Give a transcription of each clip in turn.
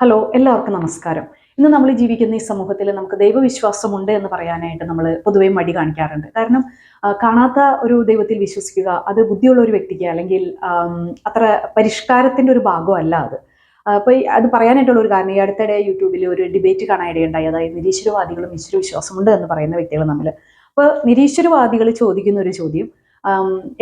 Hello എല്ലാവർക്കും നമസ്കാരം. ഇന്ന് നമ്മൾ ജീവിക്കുന്ന ഈ സമൂഹത്തിൽ നമുക്ക് ദൈവവിശ്വാസമുണ്ട് എന്ന് പറയാനായിട്ട് നമ്മൾ പൊതുവേ മടി കാണിക്കാറുണ്ട്. കാരണം കാണാത്ത ഒരു ദൈവത്തിൽ വിശ്വസിക്കുക അത് ബുദ്ധിയുള്ള ഒരു വ്യക്തിക്ക് അല്ലെങ്കിൽ അത്ര പരിഷ്കാരത്തിന്റെ ഒരു ഭാഗമല്ല അത്. അപ്പോൾ അത് പറയാനായിട്ടുള്ള ഒരു കാരണം ഈ അടുത്തിടെ യൂട്യൂബിൽ ഒരു ഡിബേറ്റ് കാണാനിടയുണ്ടായി അതായത് നിരീശ്വരവാദികളും ഈശ്വരവിശ്വാസമുണ്ട് എന്ന് പറയുന്ന വ്യക്തികൾ തമ്മിൽ. അപ്പോൾ നിരീശ്വരവാദികൾ ചോദിക്കുന്ന ഒരു ചോദ്യം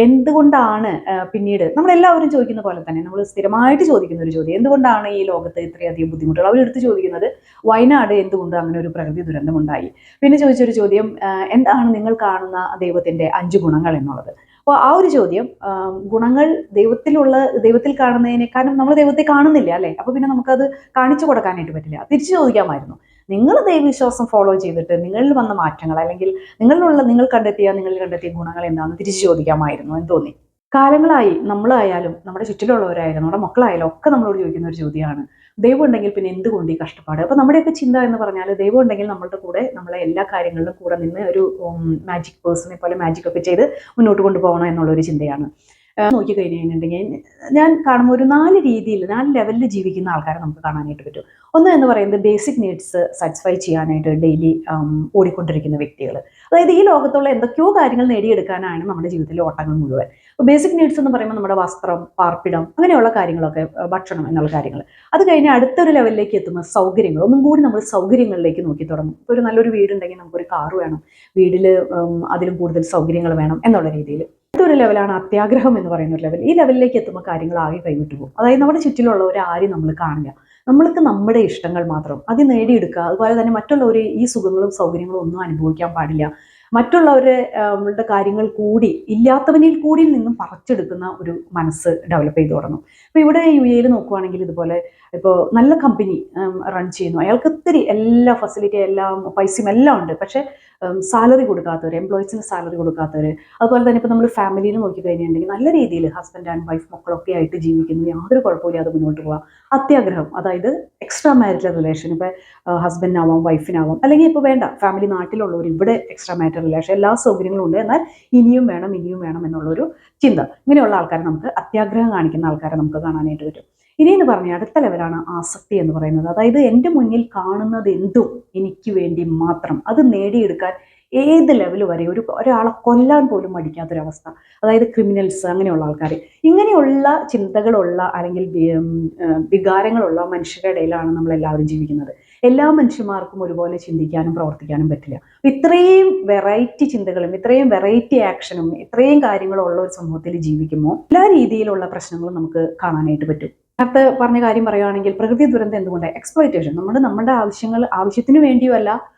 എന്തുകൊണ്ടാണ് പിന്നീട് നമ്മളെല്ലാവരും ചോദിക്കുന്ന പോലെ തന്നെ നമ്മൾ സ്ഥിരമായിട്ട് ചോദിക്കുന്ന ഒരു ചോദ്യം എന്തുകൊണ്ടാണ് ഈ ലോകത്ത് ഇത്രയധികം ബുദ്ധിമുട്ടുകൾ? അവരെടുത്ത് ചോദിക്കുന്നത് വയനാട് എന്തുകൊണ്ട് അങ്ങനെ ഒരു പ്രകൃതി ദുരന്തമുണ്ടായി? പിന്നെ ചോദിച്ചൊരു ചോദ്യം എന്താണ് നിങ്ങൾ കാണുന്ന ദൈവത്തിന്റെ അഞ്ച് ഗുണങ്ങൾ എന്നുള്ളത്? അപ്പോൾ ആ ഒരു ചോദ്യം ഗുണങ്ങൾ ദൈവത്തിലുള്ള ദൈവത്തിൽ കാണുന്നതിനെ കാരണം നമ്മൾ ദൈവത്തെ കാണുന്നില്ല അല്ലേ? അപ്പോൾ പിന്നെ നമുക്കത് കാണിച്ചു കൊടുക്കാനായിട്ട് പറ്റില്ല. തിരിച്ചു ചോദിക്കാമായിരുന്നു. നിങ്ങൾ ദൈവവിശ്വാസം ഫോളോ ചെയ്തിട്ട് നിങ്ങളിൽ വന്ന മാറ്റങ്ങൾ അല്ലെങ്കിൽ നിങ്ങളിലുള്ള നിങ്ങൾ കണ്ടെത്തിയ നിങ്ങളിൽ കണ്ടെത്തിയ ഗുണങ്ങൾ എന്താണെന്ന് തിരിച്ചു ചോദിക്കാമായിരുന്നു എന്ന് തോന്നി. കാലങ്ങളായി നമ്മളായാലും നമ്മുടെ ചുറ്റിലുള്ളവരായാലും നമ്മുടെ മക്കളായാലും ഒക്കെ നമ്മളോട് ചോദിക്കുന്ന ഒരു ചോദ്യമാണ്. ദൈവം ഉണ്ടെങ്കിൽ പിന്നെ എന്തുകൊണ്ട് ഈ കഷ്ടപ്പാട്? അപ്പൊ നമ്മുടെയൊക്കെ ചിന്ത എന്ന് പറഞ്ഞാൽ ദൈവം ഉണ്ടെങ്കിൽ നമ്മളുടെ കൂടെ നമ്മളെ എല്ലാ കാര്യങ്ങളിലും കൂടെ നിന്ന് ഒരു മാജിക് പേഴ്സണെ പോലെ മാജിക് ഒക്കെ ചെയ്ത് മുന്നോട്ട് കൊണ്ടുപോകണം എന്നുള്ള ഒരു ചിന്തയാണ്. നോക്കി കഴിഞ്ഞ് കഴിഞ്ഞിട്ടുണ്ടെങ്കിൽ ഞാൻ കാണുമ്പോൾ ഒരു നാല് രീതിയിൽ നാല് ലെവലിൽ ജീവിക്കുന്ന ആൾക്കാരെ നമുക്ക് കാണാനായിട്ട് പറ്റും. ഒന്ന് എന്ന് പറയുന്നത് ബേസിക് നീഡ്സ് സാറ്റിസ്ഫൈ ചെയ്യാനായിട്ട് ഡെയിലി ഓടിക്കൊണ്ടിരിക്കുന്ന വ്യക്തികൾ. അതായത് ഈ ലോകത്തുള്ള എന്തൊക്കെയോ കാര്യങ്ങൾ നേടിയെടുക്കാനാണ് നമ്മുടെ ജീവിതത്തിലെ ഓട്ടങ്ങൾ മുഴുവൻ. അപ്പോൾ ബേസിക് നീഡ്സ് എന്ന് പറയുമ്പോൾ നമ്മുടെ വസ്ത്രം പാർപ്പിടം അങ്ങനെയുള്ള കാര്യങ്ങളൊക്കെ ഭക്ഷണം എന്നുള്ള കാര്യങ്ങൾ. അത് കഴിഞ്ഞ് അടുത്തൊരു ലെവലിലേക്ക് എത്തുമ്പോൾ സൗകര്യങ്ങൾ. ഒന്നും കൂടി നമ്മൾ സൗകര്യങ്ങളിലേക്ക് നോക്കി തുടങ്ങും. ഇപ്പോൾ ഒരു നല്ലൊരു വീടുണ്ടെങ്കിൽ നമുക്കൊരു കാർ വേണം. വീട്ടിൽ അതിലും കൂടുതൽ സൗകര്യങ്ങൾ വേണം എന്നുള്ള രീതിയിൽ. അടുത്തൊരു ലെവലാണ് അത്യാഗ്രഹം എന്ന് പറയുന്ന ഒരു ലെവൽ ഈ ലെവലിലേക്ക് എത്തുമ്പോൾ കാര്യങ്ങൾ ആകെ കൈവിട്ടു പോകും. അതായത് നമ്മുടെ ചുറ്റിലുള്ളവരെ ആരും നമ്മൾ കാണില്ല നമ്മൾക്ക് നമ്മുടെ ഇഷ്ടങ്ങൾ മാത്രം അത് നേടിയെടുക്കുക അതുപോലെ തന്നെ മറ്റുള്ളവർ ഈ സുഖങ്ങളും സൗകര്യങ്ങളും ഒന്നും അനുഭവിക്കാൻ പാടില്ല. മറ്റുള്ളവരുടെ നമ്മളുടെ കാര്യങ്ങൾ കൂടി ഇല്ലാത്തവനിൽ കൂടി നിന്നും പറിച്ചെടുക്കുന്ന ഒരു മനസ്സ് ഡെവലപ്പ് ചെയ്തു തുടങ്ങും. അപ്പോൾ ഇവിടെ യു എയിൽ നോക്കുവാണെങ്കിൽ ഇതുപോലെ ഇപ്പോൾ നല്ല കമ്പനി റൺ ചെയ്യുന്നു. അയാൾക്ക് ഒത്തിരി എല്ലാ ഫെസിലിറ്റി എല്ലാം പൈസയും എല്ലാം ഉണ്ട്. പക്ഷേ സാലറി കൊടുക്കാത്തവർ എംപ്ലോയീസിന് സാലറി കൊടുക്കാത്തവർ അതുപോലെ തന്നെ ഇപ്പോൾ നമ്മൾ ഫാമിലിയിൽ നോക്കിക്കഴിഞ്ഞിട്ടുണ്ടെങ്കിൽ നല്ല രീതിയിൽ ഹസ്ബൻഡ് ആൻഡ് വൈഫ് മക്കളൊക്കെ ആയിട്ട് ജീവിക്കുന്നു യാതൊരു കുഴപ്പമില്ലാതെ മുന്നോട്ട് പോകാം അത്യാഗ്രഹം അതായത് എക്സ്ട്രാ മാരിറ്റൽ റിലേഷൻ ഇപ്പോൾ ഹസ്ബൻഡിനാവാം വൈഫിനാവാം അല്ലെങ്കിൽ ഇപ്പോൾ വേണ്ട ഫാമിലി നാട്ടിലുള്ളവർ ഇവിടെ എക്സ്ട്രാ മാരിറ്റൽ റിലേഷൻ എല്ലാ സൗകര്യങ്ങളും ഉണ്ട് എന്നാൽ ഇനിയും വേണം ഇനിയും വേണം എന്നുള്ളൊരു ചിന്ത. ഇങ്ങനെയുള്ള ആൾക്കാരെ നമുക്ക് അത്യാഗ്രഹം കാണിക്കുന്ന ആൾക്കാരെ നമുക്ക് കാണാനായിട്ട് പറ്റും. ഇനി എന്ന് പറഞ്ഞാൽ അടുത്ത ലെവലാണ് ആസക്തി എന്ന് പറയുന്നത്. അതായത് എന്റെ മുന്നിൽ കാണുന്നത് എന്തും എനിക്ക് വേണ്ടി മാത്രം. അത് നേടിയെടുക്കാൻ ഏത് ലെവൽ വരെ ഒരു ഒരാളെ കൊല്ലാൻ പോലും മടിക്കാത്തൊരവസ്ഥ. അതായത് ക്രിമിനൽസ് അങ്ങനെയുള്ള ആൾക്കാർ ഇങ്ങനെയുള്ള ചിന്തകളുള്ള അല്ലെങ്കിൽ വികാരങ്ങളുള്ള മനുഷ്യരുടെ ഇടയിലാണ് നമ്മളെല്ലാവരും ജീവിക്കുന്നത്. എല്ലാ മനുഷ്യന്മാർക്കും ഒരുപോലെ ചിന്തിക്കാനും പ്രവർത്തിക്കാനും പറ്റില്ല. ഇത്രയും വെറൈറ്റി ചിന്തകളും ഇത്രയും വെറൈറ്റി ആക്ഷനും ഇത്രയും കാര്യങ്ങളും ഉള്ള ഒരു സമൂഹത്തിൽ ജീവിക്കുമ്പോൾ എല്ലാ രീതിയിലുള്ള പ്രശ്നങ്ങളും നമുക്ക് കാണാനായിട്ട് പറ്റും. നേരത്തെ പറഞ്ഞ കാര്യം പറയുകയാണെങ്കിൽ പ്രകൃതി ദുരന്തം എന്തുകൊണ്ട്? എക്സ്പ്ലോയിറ്റേഷൻ നമ്മുടെ നമ്മുടെ ആവശ്യങ്ങൾ ആവശ്യത്തിന് വേണ്ടിയുമല്ല ആം,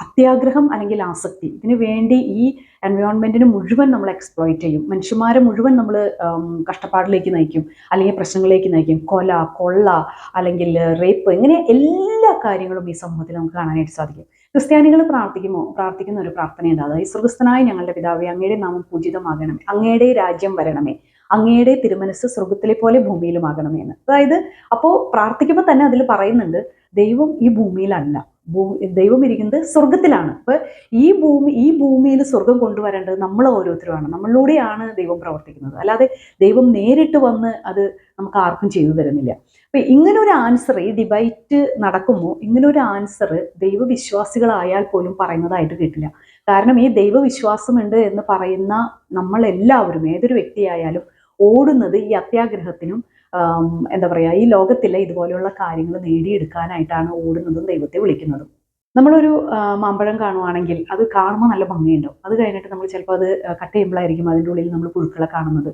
അത്യാഗ്രഹം അല്ലെങ്കിൽ ആസക്തി. ഇതിനു വേണ്ടി ഈ എൻവയോൺമെന്റിന് മുഴുവൻ നമ്മൾ എക്സ്പ്ലോയിറ്റ് ചെയ്യും. മനുഷ്യന്മാരെ മുഴുവൻ നമ്മൾ കഷ്ടപ്പാടിലേക്ക് നയിക്കും. അല്ലെങ്കിൽ പ്രശ്നങ്ങളിലേക്ക് നയിക്കും. കൊല കൊള്ള അല്ലെങ്കിൽ റേപ്പ് ഇങ്ങനെ എല്ലാ കാര്യങ്ങളും ഈ സമൂഹത്തിൽ നമുക്ക് കാണാനായിട്ട് സാധിക്കും. ക്രിസ്ത്യാനികൾ പ്രാർത്ഥിക്കുമോ? പ്രാർത്ഥിക്കുന്ന ഒരു പ്രാർത്ഥനയുണ്ട്. അതായത് സ്വർഗസ്ഥനായ ഞങ്ങളുടെ പിതാവേ അങ്ങയുടെ നാമം പൂജിതമാകണമേ. അങ്ങയുടെ രാജ്യം വരണമേ. അങ്ങയുടെ തിരുമനസ് സ്വർഗത്തിലെ പോലെ ഭൂമിയിലുമാകണമേ എന്ന്. അതായത് അപ്പോൾ പ്രാർത്ഥിക്കുമ്പോൾ തന്നെ അതിൽ പറയുന്നുണ്ട് ദൈവം ഈ ഭൂമിയിലല്ല. ഭൂ ദൈവം ഇരിക്കുന്നത് സ്വർഗത്തിലാണ് അപ്പൊ ഈ ഭൂമി ഈ ഭൂമിയിൽ സ്വർഗം കൊണ്ടുവരേണ്ടത് നമ്മൾ ഓരോരുത്തരുമാണ്. നമ്മളിലൂടെയാണ് ദൈവം പ്രവർത്തിക്കുന്നത്. അല്ലാതെ ദൈവം നേരിട്ട് വന്ന് അത് നമുക്ക് ആർക്കും ചെയ്തു തരുന്നില്ല. അപ്പൊ ഇങ്ങനെ ഒരു ആൻസർ ഈ ഡിബൈറ്റ് നടക്കുമ്പോൾ ഇങ്ങനെ ഒരു ആൻസർ ദൈവവിശ്വാസികളായാൽ പോലും പറയുന്നതായിട്ട് കേട്ടില്ല. കാരണം ഈ ദൈവവിശ്വാസമുണ്ട് എന്ന് പറയുന്ന നമ്മളെല്ലാവരും ഏതൊരു വ്യക്തിയായാലും ഓടുന്നത് ഈ അത്യാഗ്രഹത്തിനും എന്താ പറയുക ഈ ലോകത്തിലെ ഇതുപോലെയുള്ള കാര്യങ്ങൾ നേടിയെടുക്കാനായിട്ടാണ് ഓടുന്നതും ദൈവത്തെ വിളിക്കുന്നതും. നമ്മളൊരു മാമ്പഴം കാണുവാണെങ്കിൽ അത് കാണുമ്പോൾ നല്ല ഭംഗിയുണ്ടാവും. അത് കഴിഞ്ഞിട്ട് നമ്മൾ ചിലപ്പോൾ അത് കട്ട് ചെയ്യുമ്പോഴായിരിക്കും അതിന്റെ ഉള്ളിൽ നമ്മൾ പുഴുക്കളെ കാണുന്നത്.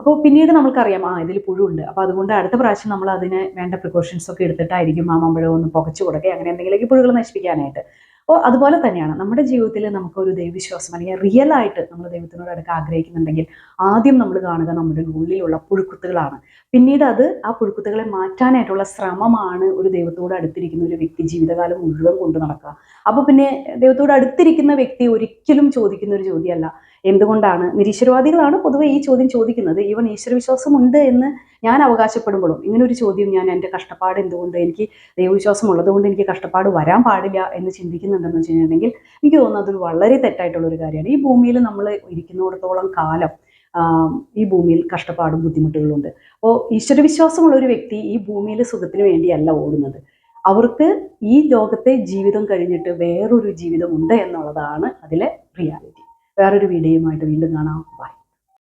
അപ്പോൾ പിന്നീട് നമുക്കറിയാം ആ ഇതിൽ പുഴുണ്ട്. അപ്പോൾ അതുകൊണ്ട് അടുത്ത പ്രാവശ്യം നമ്മൾ അതിന് വേണ്ട പ്രിക്കോഷൻസ് ഒക്കെ എടുത്തിട്ടായിരിക്കും ആ മാമ്പഴം ഒന്ന് പുകച്ചു കൊടുക്കുക. അങ്ങനെ എന്തെങ്കിലുമൊക്കെ പുഴുകൾ നശിപ്പിക്കാനായിട്ട്. അപ്പോൾ അതുപോലെ തന്നെയാണ് നമ്മുടെ ജീവിതത്തിൽ നമുക്കൊരു ദൈവവിശ്വാസം അല്ലെങ്കിൽ റിയൽ ആയിട്ട് നമ്മൾ ദൈവത്തിനോട് അടുക്കാൻ ആഗ്രഹിക്കുന്നുണ്ടെങ്കിൽ ആദ്യം നമ്മൾ കാണുക നമ്മുടെ ഉള്ളിലുള്ള പുഴുക്കുത്തുകളാണ്. പിന്നീട് അത് ആ പുഴുക്കുത്തുകളെ മാറ്റാനായിട്ടുള്ള ശ്രമമാണ് ഒരു ദൈവത്തോട് അടുത്തിരിക്കുന്ന ഒരു വ്യക്തി ജീവിതകാലം മുഴുവൻ കൊണ്ടു നടക്കുക. അപ്പോൾ പിന്നെ ദൈവത്തോട് അടുത്തിരിക്കുന്ന വ്യക്തി ഒരിക്കലും ചോദിക്കുന്ന ഒരു ചോദ്യമല്ല. എന്തുകൊണ്ടാണ്? നിരീശ്വരവാദികളാണ് പൊതുവെ ഈ ചോദ്യം ചോദിക്കുന്നത്. ഈവൻ ഈശ്വരവിശ്വാസം ഉണ്ട് എന്ന് ഞാൻ അവകാശപ്പെടുമ്പോഴും ഇങ്ങനെ ഒരു ചോദ്യം ഞാൻ എന്റെ കഷ്ടപ്പാട് എന്തുകൊണ്ട് എനിക്ക് ദൈവവിശ്വാസം ഉള്ളതുകൊണ്ട് എനിക്ക് കഷ്ടപ്പാട് വരാൻ പാടില്ല എന്ന് ചിന്തിക്കുന്നുണ്ടെന്ന് വെച്ച് എനിക്ക് തോന്നുന്നു അതൊരു വളരെ തെറ്റായിട്ടുള്ള ഒരു കാര്യമാണ്. ഈ ഭൂമിയിൽ നമ്മൾ ഇരിക്കുന്നിടത്തോളം കാലം ഈ ഭൂമിയിൽ കഷ്ടപ്പാടും ബുദ്ധിമുട്ടുകളുണ്ട് അപ്പോൾ ഈശ്വരവിശ്വാസമുള്ള ഒരു വ്യക്തി ഈ ഭൂമിയിൽ സുഖത്തിന് വേണ്ടിയല്ല ഓടുന്നത്. അവർക്ക് ഈ ലോകത്തെ ജീവിതം കഴിഞ്ഞിട്ട് വേറൊരു ജീവിതമുണ്ട് എന്നുള്ളതാണ് അതിലെ റിയാലിറ്റി വേറൊരു വീഡിയോയുമായിട്ട് വീണ്ടും കാണാം. ബൈ